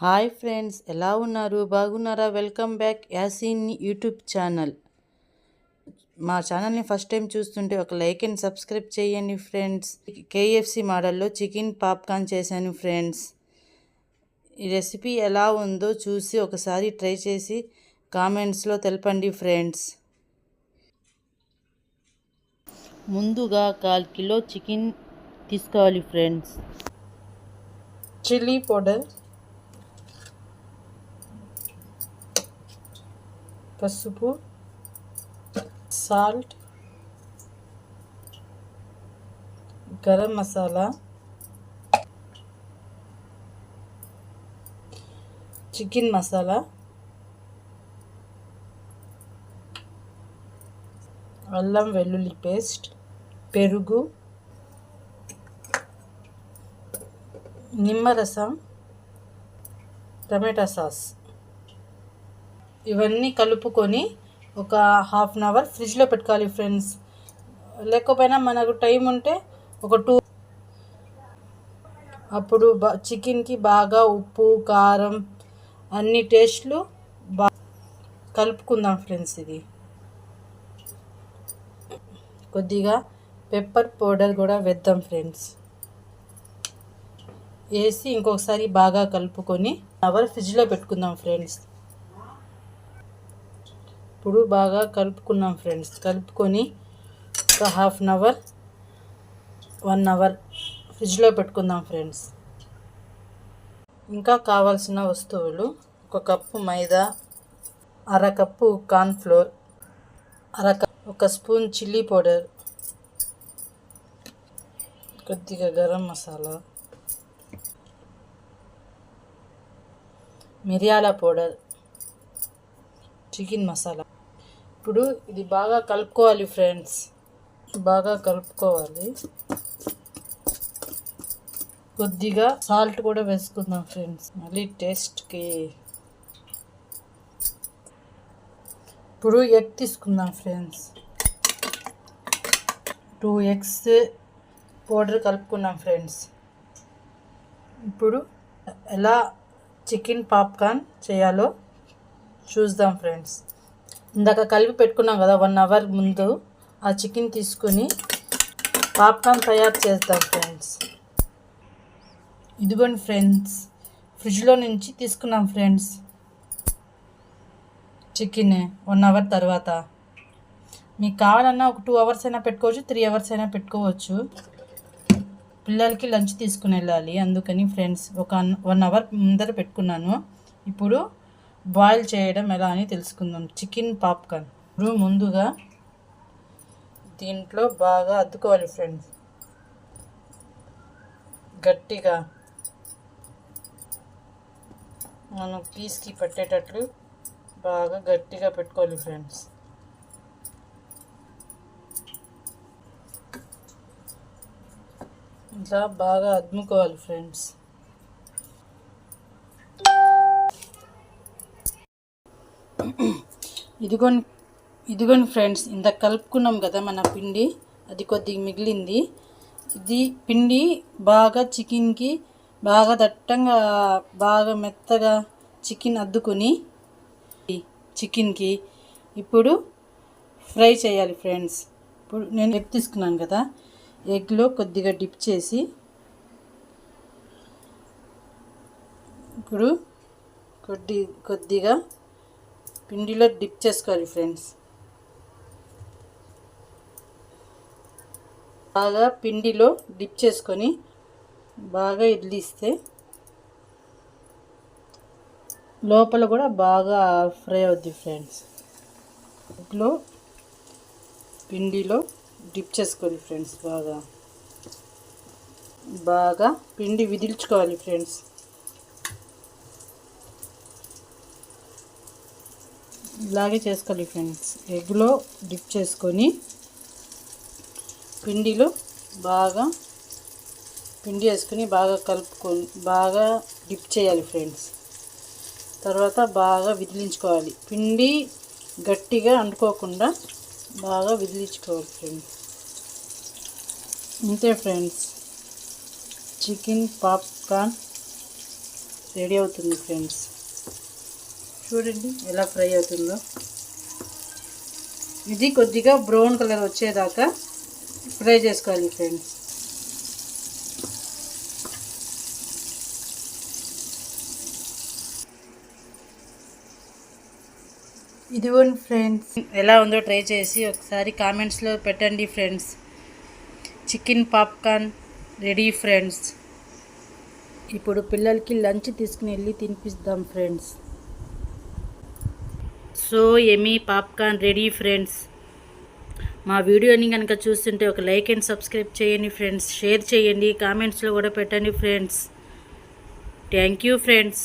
Hi friends ఎలా ఉన్నారు? బాగున్నారా? Welcome back Yaseen YouTube channel. మా ఛానల్ని ఫస్ట్ టైం చూస్తుంటే ఒక లైక్ అండ్ సబ్స్క్రైబ్ చేయండి ఫ్రెండ్స్. కేఎఫ్సి మోడల్లో చికెన్ పాప్కార్న్ చేశాను ఫ్రెండ్స్. ఈ రెసిపీ ఎలా ఉందో చూసి ఒకసారి ట్రై చేసి కామెంట్స్లో తెలపండి ఫ్రెండ్స్. ముందుగా కాల్ కిలో చికెన్ తీసుకోవాలి ఫ్రెండ్స్. Chilli powder. పసుపు సాల్ట్ గరం మసాలా చికెన్ మసాలా అల్లం వెల్లుల్లి పేస్ట్ పెరుగు నిమ్మరసం టమాటా సాస్. ఇవన్నీ కలుపుకొని ఒక హాఫ్ అన్ అవర్ ఫ్రిడ్జ్లో పెట్టుకోవాలి ఫ్రెండ్స్ లేకపోయినా మనకు టైం ఉంటే ఒక టూ అప్పుడు బా చికెన్కి బాగా ఉప్పు కారం అన్ని టేస్ట్లు బా కలుపుకుందాం ఫ్రెండ్స్ ఇది. కొద్దిగా పెప్పర్ పౌడర్ కూడా వేద్దాం ఫ్రెండ్స్ వేసి ఇంకొకసారి బాగా కలుపుకొని అవర్ ఫ్రిడ్జ్లో పెట్టుకుందాం ఫ్రెండ్స్ ఇప్పుడు బాగా కలుపుకున్నాం ఫ్రెండ్స్. కలుపుకొని ఒక half an hour one hour ఫ్రిడ్జ్లో పెట్టుకుందాం ఫ్రెండ్స్. ఇంకా కావాల్సిన వస్తువులు ఒక కప్పు మైదా అరకప్పు కార్న్ఫ్లోర్ అరక ఒక స్పూన్ చిల్లీ పౌడర్ కొద్దిగా గరం మసాలా మిరియాల పౌడర్ చికెన్ మసాలా. ఇప్పుడు ఇది బాగా కలుపుకోవాలి ఫ్రెండ్స్. బాగా కలుపుకోవాలి. కొద్దిగా సాల్ట్ కూడా వేసుకుందాం ఫ్రెండ్స్. మళ్ళీ టేస్ట్కి. ఇప్పుడు ఎగ్ తీసుకుందాం ఫ్రెండ్స్. టూ ఎగ్స్ పౌడర్ కలుపుకున్నాం ఫ్రెండ్స్. ఇప్పుడు ఎలా చికెన్ పాప్కార్న్ చేయాలో చూద్దాం ఫ్రెండ్స్. ఇందాక కలిపి పెట్టుకున్నాం కదా వన్ అవర్ ముందు. ఆ చికెన్ తీసుకుని పాప్కార్న్ తయారు చేద్దాం ఫ్రెండ్స్ ఇదిగోండి ఫ్రెండ్స్ ఫ్రిడ్జ్లో నుంచి తీసుకున్నాం ఫ్రెండ్స్ చికెన్ వన్ అవర్ తర్వాత. మీకు కావాలన్నా ఒక టూ అవర్స్ అయినా పెట్టుకోవచ్చు త్రీ అవర్స్ అయినా పెట్టుకోవచ్చు. పిల్లలకి లంచ్ తీసుకుని వెళ్ళాలి. అందుకని ఫ్రెండ్స్ ఒక వన్ అవర్ ముందర పెట్టుకున్నాను. ఇప్పుడు బాయిల్ చేయడం ఎలా అని తెలుసుకుందాం. Chicken popcorn. ఇప్పుడు ముందుగా దీంట్లో బాగా అద్దుకోవాలి ఫ్రెండ్స్. గట్టిగా మనం పీస్కి పట్టేటట్లు బాగా గట్టిగా పెట్టుకోవాలి ఫ్రెండ్స్. ఇట్లా బాగా అద్ముకోవాలి ఫ్రెండ్స్. ఇదిగోని ఇదిగోని ఫ్రెండ్స్ ఇంత కలుపుకున్నాం కదా మన పిండి అది కొద్దిగా మిగిలింది. ఇది పిండి బాగా చికెన్కి బాగా దట్టంగా బాగా మెత్తగా చికెన్ అద్దుకొని చికెన్కి ఇప్పుడు ఫ్రై చేయాలి ఫ్రెండ్స్. ఇప్పుడు నేను ఎగ్ తీసుకున్నాను కదా ఎగ్లో కొద్దిగా డిప్ చేసి ఇప్పుడు కొద్ది కొద్దిగా పిండిలో డిప్ చేసుకోవాలి ఫ్రెండ్స్. బాగా పిండిలో డిప్ చేసుకొని బాగా ఇడ్లిస్తే లోపల కూడా బాగా ఫ్రై అవుద్ది ఫ్రెండ్స్. ఇంట్లో పిండిలో డిప్ చేసుకోవాలి ఫ్రెండ్స్ బాగా. బాగా పిండి విదిల్చుకోవాలి ఫ్రెండ్స్. ఇలాగే చేసుకోవాలి ఫ్రెండ్స్ ఎగ్లో డిప్ చేసుకొని పిండిలో బాగా పిండి వేసుకొని బాగా కలుపుకొని బాగా డిప్ చేయాలి ఫ్రెండ్స్ తర్వాత బాగా విదిలించుకోవాలి. పిండి గట్టిగా అంటుకోకుండా బాగా విదిలించుకోవాలి ఫ్రెండ్స్ అంతే ఫ్రెండ్స్ చికెన్ పాప్కార్న్ రెడీ అవుతుంది ఫ్రెండ్స్ చూడండి ఎలా ఫ్రై అవుతుందో. ఇది కొద్దిగా బ్రౌన్ కలర్ వచ్చేదాకా ఫ్రై చేసుకోవాలి ఫ్రెండ్స్. ఇదిగోండి ఫ్రెండ్స్ ఎలా ఉందో ట్రై చేసి ఒకసారి కామెంట్స్లో పెట్టండి friends. Chicken popcorn ready friends. ఇప్పుడు పిల్లలకి లంచ్ తీసుకుని వెళ్ళి తినిపిద్దాం friends. So yummy popcorn ready friends. మా వీడియోని కనుక చూస్తుంటే ఒక లైక్ అండ్ సబ్స్క్రైబ్ చేయండి ఫ్రెండ్స్. షేర్ చేయండి. కామెంట్స్లో కూడా పెట్టండి ఫ్రెండ్స్. Thank you friends.